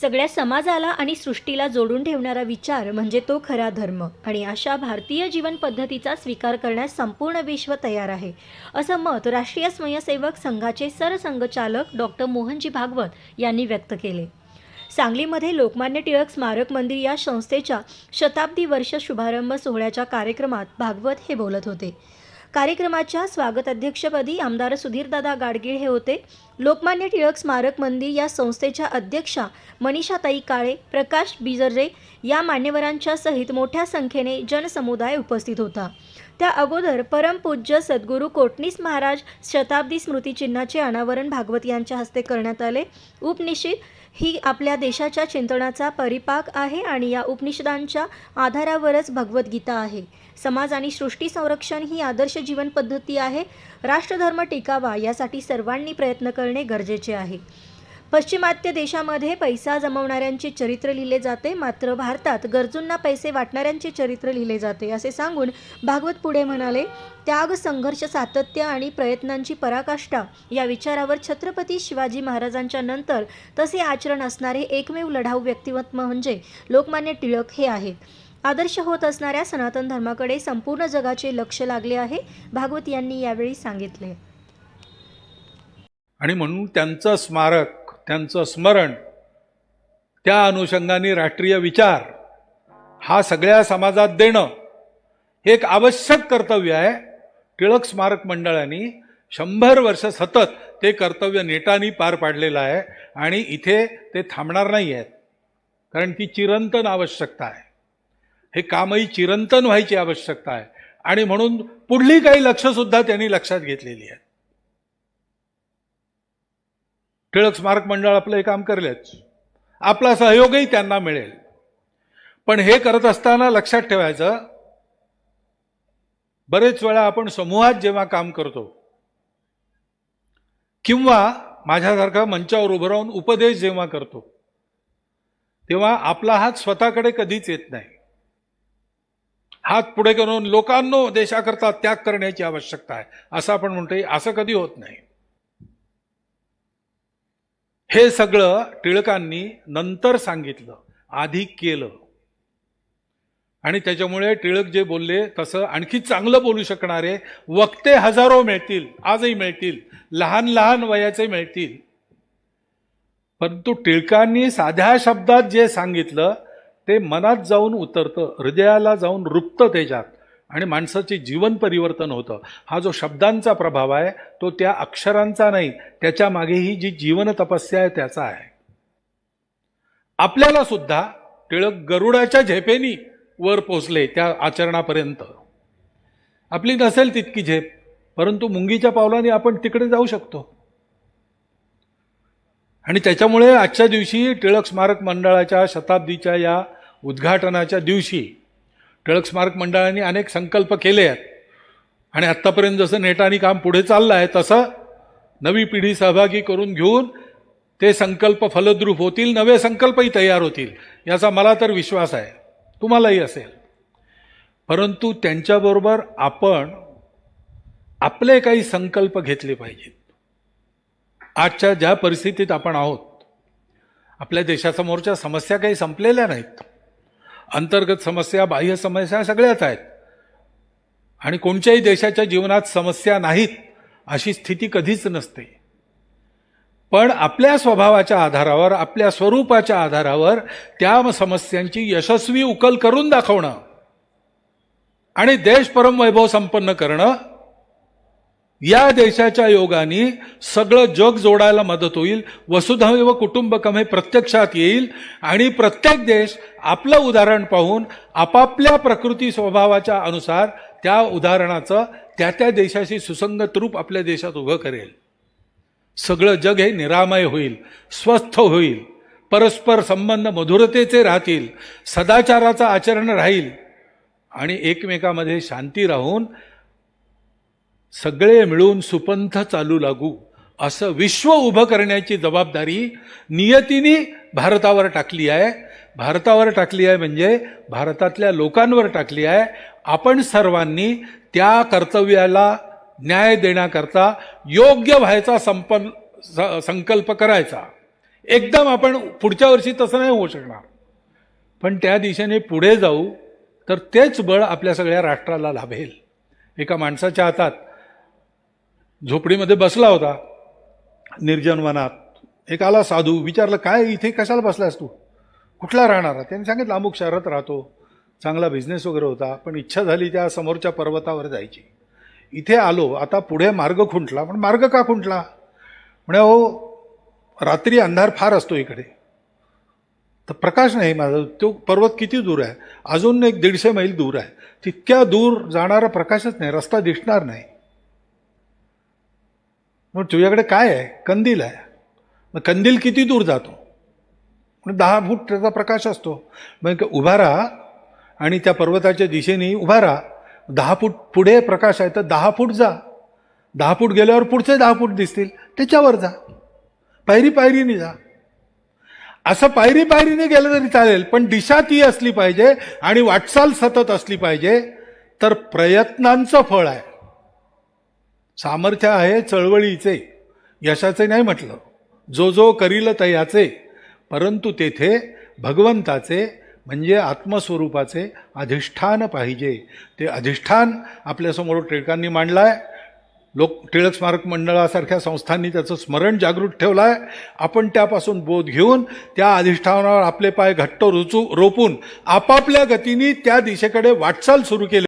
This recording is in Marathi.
सगळ्या समाजाला आणि सृष्टीला जोडून ठेवणारा विचार म्हणजे तो खरा धर्म. आणि अशा भारतीय जीवन पद्धतीचा स्वीकार करण्यास संपूर्ण विश्व तयार आहे. असं मत राष्ट्रीय स्वयंसेवक संघाचे सरसंघचालक डॉक्टर मोहनजी भागवत यांनी व्यक्त केले. सांगलीमध्ये लोकमान्य टिळक स्मारक मंदिर या संस्थेच्या शताब्दी वर्ष शुभारंभ सोहळ्याच्या कार्यक्रमात भागवत हे बोलत होते. कार्यक्रमाच्या स्वागत अध्यक्षपदी आमदार सुधीरदादा गाडगीळ हे होते. लोकमान्य टिळक स्मारक मंदिर या संस्थेच्या अध्यक्षा मनीषाताई काळे प्रकाश बिजर्रे या मान्यवरांच्या सहित मोठ्या संख्येने जनसमुदाय उपस्थित होता. त्या अगोदर परमपूज्य सद्गुरू कोटणीस महाराज शताब्दी स्मृतिचिन्हाचे अनावरण भागवत यांच्या हस्ते करण्यात आले. उपनिषद ही आपल्या देशाच्या चिंतनाचा परिपाक आहे आणि या उपनिषदांच्या आधारावरच भगवद्गीता आहे. समाज आणि सृष्टी संरक्षण ही आदर्श जीवन पद्धती आहे. राष्ट्रधर्म टिकावा यासाठी सर्वांनी प्रयत्न करणे गरजेचे आहे. पश्चिमात्य देशामध्ये पैसा जमवणाऱ्यांचे चरित्र लिहिले जाते. मात्र भारतात गरजूंना पैसे वाटणाऱ्यांचे चरित्र लिहिले जाते असे सांगून भागवत पुढे म्हणाले त्याग संघर्ष सातत्य आणि प्रयत्नांची पराकाष्ठा या विचारावर छत्रपती शिवाजी महाराजांच्या नंतर तसे आचरण असणारे एकमेव लढाऊ व्यक्तिमत्व म्हणजे लोकमान्य टिळक हे आहेत. आदर्श होत असणाऱ्या सनातन धर्माकडे संपूर्ण जगाचे लक्ष लागले आहे भागवत यांनी यावेळी सांगितले. आणि म्हणून त्यांचं स्मारक त्यांचं स्मरण त्या अनुषंगाने राष्ट्रीय विचार हा सगळ्या समाजात देणं हे एक आवश्यक कर्तव्य आहे. टिळक स्मारक मंडळाने शंभर वर्ष सतत ते कर्तव्य नेटानी पार पाडलेलं आहे आणि इथे ते थांबणार नाही आहेत. कारण ती चिरंतन आवश्यकता आहे. हे कामही चिरंतन व्हायची आवश्यकता आहे. आणि म्हणून पुढली काही लक्षसुद्धा त्यांनी लक्षात घेतलेली आहेत. टिळक स्मारक मंडळ आपलं हे काम करेलच. आपला सहयोगही त्यांना मिळेल. पण हे करत असताना लक्षात ठेवायचं बरेच वेळा आपण समूहात जेव्हा काम करतो किंवा माझ्यासारखा मंचावर उभं राहून उपदेश जेव्हा करतो तेव्हा आपला हात स्वतःकडे कधीच येत नाही. हात पुढे करून लोकांनो देशाकरता त्याग करण्याची आवश्यकता आहे. असं आपण म्हणतोय असं कधी होत नाही. हे सगळं टिळकांनी नंतर सांगितलं आधी केलं. आणि त्याच्यामुळे टिळक जे बोलले तसं आणखी चांगलं बोलू शकणारे वक्ते हजारो मिळतील आजही मिळतील लहान लहान वयाचे मिळतील. परंतु टिळकांनी साध्या शब्दात जे सांगितलं ते मनात जाऊन उतरतं हृदयाला जाऊन रुपतं त्याच्यात. आणि माणसाचे जीवन परिवर्तन होतं. हा जो शब्दांचा प्रभाव आहे तो त्या अक्षरांचा नाही त्याच्या मागेही जी जीवन तपस्या आहे त्याचा आहे. आपल्याला सुद्धा टिळक गरुडाच्या झेपेनी वर पोचले त्या आचरणापर्यंत. आपली नसेल तितकी झेप परंतु मुंगीच्या पावलाने आपण तिकडे जाऊ शकतो. आणि त्याच्यामुळे आजच्या दिवशी टिळक स्मारक मंडळाच्या शताब्दीच्या या उद्घाटनाच्या दिवशी टिळक स्मारक मंडळाने अनेक संकल्प केले आहेत. आणि आत्तापर्यंत जसं नेटाने काम पुढे चाललं आहे तसं नवी पिढी सहभागी करून घेऊन ते संकल्प फलद्रूप होतील नवे संकल्पही तयार होतील याचा मला तर विश्वास आहे. तुम्हालाही असेल. परंतु त्यांच्याबरोबर आपण आपले काही संकल्प घेतले पाहिजेत. आजच्या ज्या परिस्थितीत आपण आहोत आपल्या देशासमोरच्या समस्या काही संपलेल्या नाहीत. अंतर्गत समस्या बाह्य समस्या सगळ्याच आहेत. आणि कोणत्याही देशाच्या जीवनात समस्या नाहीत अशी स्थिती कधीच नसते. पण आपल्या स्वभावाच्या आधारावर आपल्या स्वरूपाच्या आधारावर त्या समस्यांची यशस्वी उकल करून दाखवणं आणि देश परमवैभव संपन्न करणं या देशाच्या योगाने सगळं जग जोडायला मदत होईल. वसुधैव कुटुंबकम हे प्रत्यक्षात येईल. आणि प्रत्येक देश आपलं उदाहरण पाहून आपापल्या प्रकृती स्वभावाच्या अनुसार त्या उदाहरणाचं त्या त्या देशाशी सुसंगत रूप आपल्या देशात उभं करेल. सगळं जग हे निरामय होईल स्वस्थ होईल परस्पर संबंध मधुरतेचे राहतील सदाचाराचं आचरण राहील आणि एकमेकामध्ये शांती राहून सगळे मिळून सुपंथ चालू लागू असं विश्व उभं करण्याची जबाबदारी नियतीने भारतावर टाकली आहे. भारतावर टाकली आहे म्हणजे भारतातल्या लोकांवर टाकली आहे. आपण सर्वांनी त्या कर्तव्याला न्याय देण्याकरता योग्य व्हायचा संपन स- संकल्प करायचा. एकदम आपण पुढच्या वर्षी तसं नाही होऊ शकणार. पण त्या दिशेने पुढे जाऊ तर तेच बळ आपल्या सगळ्या राष्ट्राला लाभेल. एका माणसाच्या हातात झोपडीमध्ये बसला होता निर्जन वनात एक आला साधू विचारलं काय इथे कशाला बसलास तू? कुठला राहणारा? त्यांनी सांगितलं अमुक शहरात राहतो. चांगला बिझनेस वगैरे होता पण इच्छा झाली त्या समोरच्या पर्वतावर जायची. इथे आलो आता पुढे मार्ग खुंटला. पण मार्ग का खुंटला? म्हणे हो रात्री अंधार फार असतो इकडे. तर प्रकाश नाही माझा तो पर्वत किती दूर आहे? अजून एक दीडशे मैल दूर आहे. तितक्या दूर जाणारा प्रकाशच नाही रस्ता दिसणार नाही. मग तुझ्याकडे काय आहे? कंदील आहे. मग कंदील किती दूर जातो? म्हणजे दहा फूट त्याचा प्रकाश असतो. मग उभा राहा आणि त्या पर्वताच्या दिशेने उभा राहा. दहा फूट पुढे प्रकाश आहे तर दहा फूट जा. दहा फूट गेल्यावर पुढचे दहा फूट दिसतील. त्याच्यावर जा. पायरी पायरीने जा. असं पायरी पायरीने गेलं तरी चालेल पण दिशा ती असली पाहिजे आणि वाटचाल सतत असली पाहिजे तर प्रयत्नांचं फळ आहे. सामर्थ्य आहे चळवळीचे. यशाचे नाही म्हटलं. जो जो करील तयाचे. परंतु तेथे भगवंताचे म्हणजे आत्मस्वरूपाचे अधिष्ठान पाहिजे. ते अधिष्ठान आपल्यासमोर टिळकांनी मांडलं आहे लोक टिळक स्मारक मंडळासारख्या संस्थांनी त्याचं स्मरण जागृत ठेवलं आहे आपण त्यापासून बोध घेऊन त्या अधिष्ठानावर आपले पाय घट्ट रुचू रोपून आपापल्या गतीने त्या दिशेकडे वाटचाल सुरू केली.